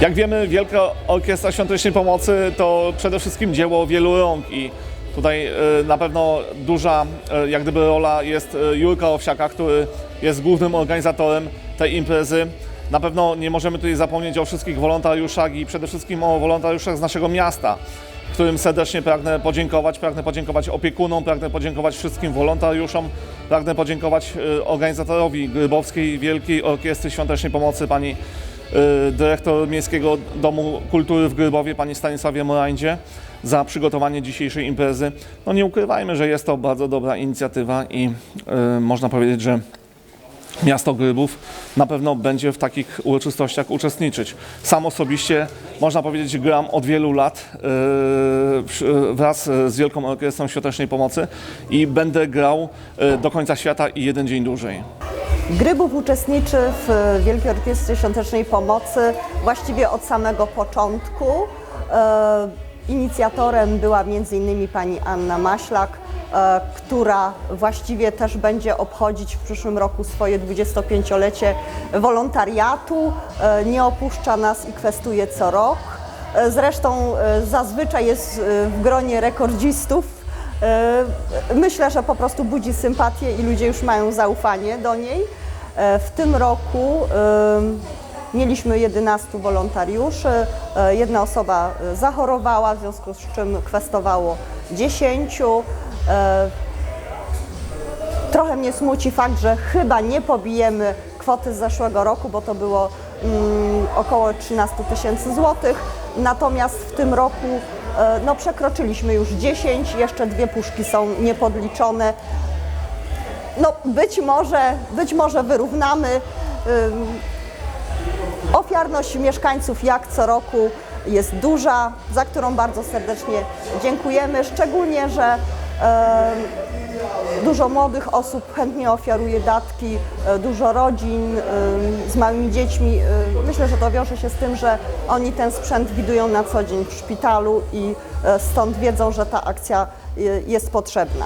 Jak wiemy, Wielka Orkiestra Świątecznej Pomocy to przede wszystkim dzieło wielu rąk i tutaj e, na pewno duża e, jak gdyby rola jest e, Jurka Owsiaka, który jest głównym organizatorem tej imprezy. Na pewno nie możemy tutaj zapomnieć o wszystkich wolontariuszach i przede wszystkim o wolontariuszach z naszego miasta, którym serdecznie pragnę podziękować. Pragnę podziękować opiekunom, pragnę podziękować wszystkim wolontariuszom, pragnę podziękować organizatorowi Grybowskiej Wielkiej Orkiestry Świątecznej Pomocy, pani dyrektor Miejskiego Domu Kultury w Grybowie, pani Stanisławie Morańdzie, za przygotowanie dzisiejszej imprezy. No nie ukrywajmy, że jest to bardzo dobra inicjatywa i y, można powiedzieć, że miasto Grybów na pewno będzie w takich uroczystościach uczestniczyć. Sam osobiście, można powiedzieć, gram od wielu lat yy, wraz z Wielką Orkiestrą Świątecznej Pomocy i będę grał yy, do końca świata i jeden dzień dłużej. Grybów uczestniczy w Wielkiej Orkiestrze Świątecznej Pomocy właściwie od samego początku. E, Inicjatorem była m.in. pani Anna Maślak, e, która właściwie też będzie obchodzić w przyszłym roku swoje 25-lecie wolontariatu. E, Nie opuszcza nas i kwestuje co rok. Zresztą zazwyczaj jest w gronie rekordzistów Myślę, że po prostu budzi sympatię i ludzie już mają zaufanie do niej. E, W tym roku e, mieliśmy 11 wolontariuszy. E, Jedna osoba zachorowała, w związku z czym kwestowało 10. E, Trochę mnie smuci fakt, że chyba nie pobijemy kwoty z zeszłego roku, bo to było mm, około 13 tysięcy złotych. Natomiast w tym roku no, przekroczyliśmy już 10, jeszcze dwie puszki są niepodliczone. No, być może, być może wyrównamy. Ofiarność mieszkańców jak co roku jest duża, za którą bardzo serdecznie dziękujemy, szczególnie, że dużo młodych osób chętnie ofiaruje datki, e, dużo rodzin z małymi dziećmi. E, Myślę, że to wiąże się z tym, że oni ten sprzęt widują na co dzień w szpitalu i e, stąd wiedzą, że ta akcja jest potrzebna.